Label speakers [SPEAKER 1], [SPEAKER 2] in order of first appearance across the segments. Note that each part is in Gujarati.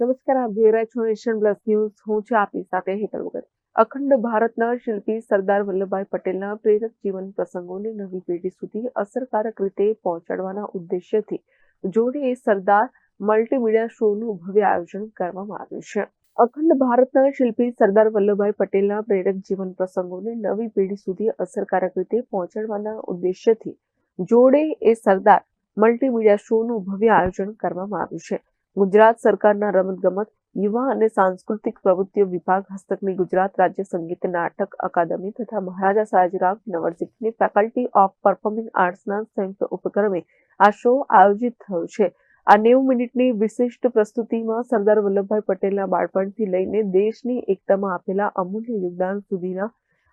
[SPEAKER 1] નમસ્કાર, આપ જોઈ રહ્યા છો એશિયન પ્લસ ન્યૂઝ. હું છું આપની સાથે હેતલ વગર. અખંડ ભારતના શિલ્પી સરદાર વલ્લભભાઈ પટેલના પ્રેરક જીવન પ્રસંગોને નવી પેઢી સુધી અસરકારક રીતે પહોંચાડવાના ઉદ્દેશ્યથી જોડે એ સરદાર મલ્ટીમીડિયા શોનું ભવ્ય આયોજન કરવામાં આવ્યું છે. અખંડ ભારતના શિલ્પી સરદાર વલ્લભભાઈ પટેલના પ્રેરક જીવન પ્રસંગોને નવી પેઢી સુધી અસરકારક રીતે પહોંચાડવાના ઉદ્દેશ્યથી જોડે એ સરદાર મલ્ટીમીડિયા શોનું ભવ્ય આયોજન કરવામાં આવ્યું છે. ગુજરાત સરકારના રમતગમત, યુવા અને સાંસ્કૃતિક પ્રવૃત્તિઓ વિભાગ, હસ્તકની ગુજરાત રાજ્ય સંગીત નાટક અકાદમી તથા મહારાજા સયાજીરાવ યુનિવર્સિટીની ફેકલ્ટી ઓફ પરફોર્મિંગ આર્ટ્સના સંયુક્ત ઉપક્રમે આ શો આયોજિત થયો છે. આ નેવું મિનિટની વિશિષ્ટ પ્રસ્તુતિમાં સરદાર વલ્લભભાઈ પટેલના બાળપણથી લઈને દેશની એકતામાં આપેલા અમૂલ્ય યોગદાન સુધીના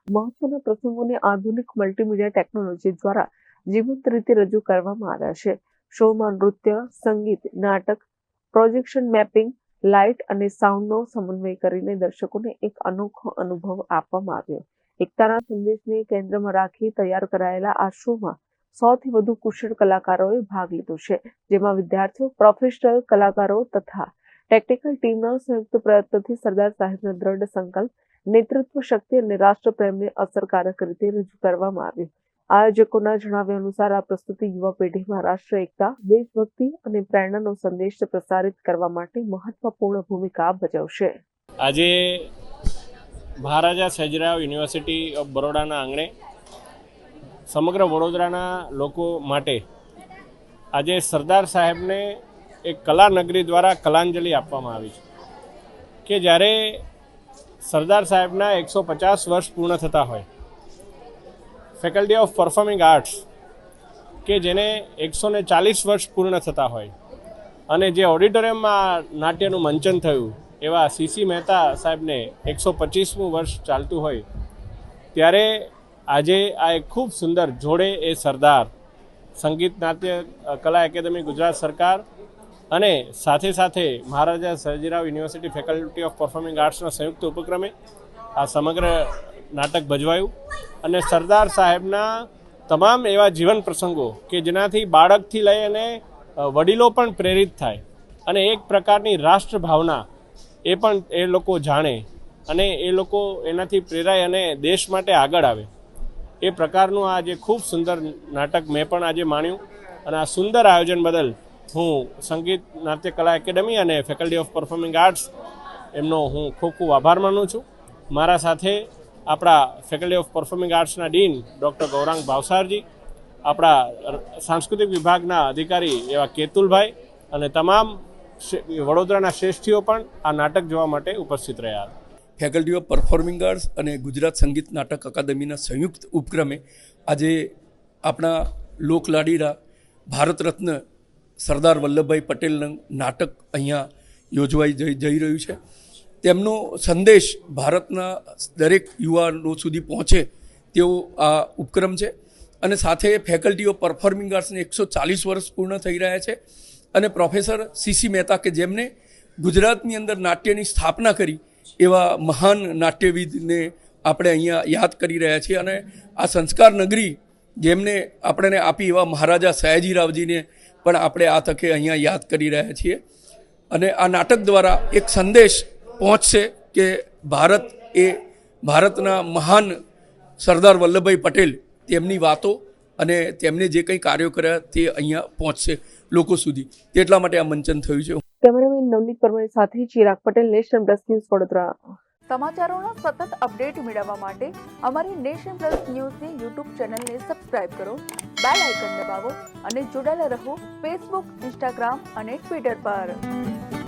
[SPEAKER 1] મહત્વના પ્રસંગોને આધુનિક મલ્ટીમીડિયા ટેકનોલોજી દ્વારા જીવંત રીતે રજૂ કરવામાં આવ્યા છે. શોમાં નૃત્ય, સંગીત, નાટક પ્રોજેક્શન મેપિંગ, લાઇટ અને સાઉન્ડનો સમન્વય કરીને દર્શકોને એક અનોખો અનુભવ આપવામાં આવ્યો. એકતાના સંદેશને કેન્દ્રમાં રાખી તૈયાર કરાયેલા આ શોમાં સૌથી વધુ કુશળ કલાકારોએ ભાગ લીધો છે, જેમાં વિદ્યાર્થીઓ પ્રોફેશનલ કલાકારો તથા ટેકનિકલ ટીમના સંયુક્ત પ્રયત્નોથી સરદાર સાહેબના દ્રઢ સંકલ્પ, નેતૃત્વ શક્તિ અને રાષ્ટ્રપ્રેમને અસરકારક રીતે રજૂ કરવામાં આવ્યું. આયોજકોના જણાવ્યા અનુસાર આ પ્રસ્તુતિ યુવા પેઢીમાં રાષ્ટ્ર, એકતા, દેશભક્તિ અને પ્રેરણાનો સંદેશ પ્રસારિત કરવા માટે મહત્વપૂર્ણ ભૂમિકા ભજવશે.
[SPEAKER 2] આજે મહારાજા સજરાવ યુનિવર્સિટી ઓફ બરોડાના આંગણે સમગ્ર વડોદરાના લોકો માટે આજે સરદાર સાહેબને એક કલાનગરી દ્વારા કલાંજલિ આપવામાં આવી છે કે જ્યારે સરદાર સાહેબના એકસો પચાસ વર્ષ પૂર્ણ થતા હોય ફેકલ્ટી ઓફ પરફોર્મિંગ આર્ટ્સ કે જેને એકસો ને ચાલીસ વર્ષ પૂર્ણ થતા હોય. અને જે ઓડિટોરિયમમાં નાટ્યનું મંચન થયું, એવા સીસી મહેતા સાહેબને એકસો પચીસમું વર્ષ ચાલતું હોય. ત્યારે આજે આ એક ખૂબ સુંદર જોડે એ સરદાર, સંગીત નાટ્ય કલા એકેડમી ગુજરાત સરકાર અને સાથે સાથે Maharaja Sayajirao university faculty of performing આર્ટ્સના સંયુક્ત ઉપક્રમે આ સમગ્ર નાટક ભજવાયું અને સરદાર સાહેબના તમામ એવા જીવન પ્રસંગો કે જેનાથી બાળકથી લઈ અને વડીલો પણ પ્રેરિત થાય. અને એક પ્રકારની રાષ્ટ્ર ભાવના એ પણ એ લોકો જાણે અને એ લોકો એનાથી પ્રેરાય અને દેશ માટે આગળ આવે. એ પ્રકારનું આ જે ખૂબ સુંદર નાટક મેં પણ આજે માણ્યું અને આ સુંદર આયોજન બદલ હું સંગીત નાટ્ય કલા એકેડમી અને ફેકલ્ટી ઓફ પરફોર્મિંગ આર્ટ્સ એમનો હું ખૂબ ખૂબ આભાર માનું છું. મારા સાથે આપણા ફેકલ્ટી ઓફ પરફોર્મિંગ આર્ટ્સના ડીન ડૉક્ટર ગૌરાંગ ભાવસારજી આપણા સાંસ્કૃતિક વિભાગના અધિકારી એવા કેતુલભાઈ અને તમામ વડોદરાના શ્રેષ્ઠીઓ પણ આ નાટક જોવા માટે ઉપસ્થિત રહ્યા. હતા
[SPEAKER 3] ફેકલ્ટી ઓફ પરફોર્મિંગ આર્ટ્સ અને ગુજરાત સંગીત નાટક અકાદમીના સંયુક્ત ઉપક્રમે આજે આપણા લોકલાડીરા ભારત રત્ન સરદાર વલ્લભભાઈ પટેલનું નાટક અહીંયા યોજવાઈ જઈ રહ્યું છે. તેમનો સંદેશ ભારતના દરેક યુવાનો સુધી પહોંચે તેવો આ ઉપક્રમ છે. અને સાથે ફેકલ્ટી ઓફ પરફોર્મિંગ આર્ટ્સને એકસો ચાલીસ વર્ષ પૂર્ણ થઈ રહ્યા છે. અને પ્રોફેસર સીસી મહેતા કે જેમને ગુજરાતની અંદર નાટ્યની સ્થાપના કરી એવા મહાન નાટ્યવિદને આપણે અહીંયા યાદ કરી રહ્યા છીએ. અને આ સંસ્કાર નગરી જેમને આપણને આપી એવા મહારાજા સયાજીરાવજીને પણ આપણે આ તકે અહીંયા યાદ કરી રહ્યા છીએ. અને આ નાટક દ્વારા એક સંદેશ પહોંચશે કે ભારત એ ભારતના મહાન સરદાર વલ્લભભાઈ પટેલ તેમની વાતો અને તેમને જે કંઈ કાર્યો કર્યા તે અહીંયા પહોંચશે લોકો સુધી. તેટલા માટે આ મંચન થયું છે.
[SPEAKER 1] કેમેરામેન નવનીત પરમાર સાથે Chirag Patel national plus news Vadodara.
[SPEAKER 4] સમાચારોના સતત અપડેટ મેળવવા માટે અમારી નેશન પ્લસ ન્યૂઝની યુટ્યુબ ચેનલને સબસ્ક્રાઇબ કરો બેલ આઇકન દબાવો અને જોડાયેલા રહો ફેસબુક ઇન્સ્ટાગ્રામ અને ટ્વિટર પર.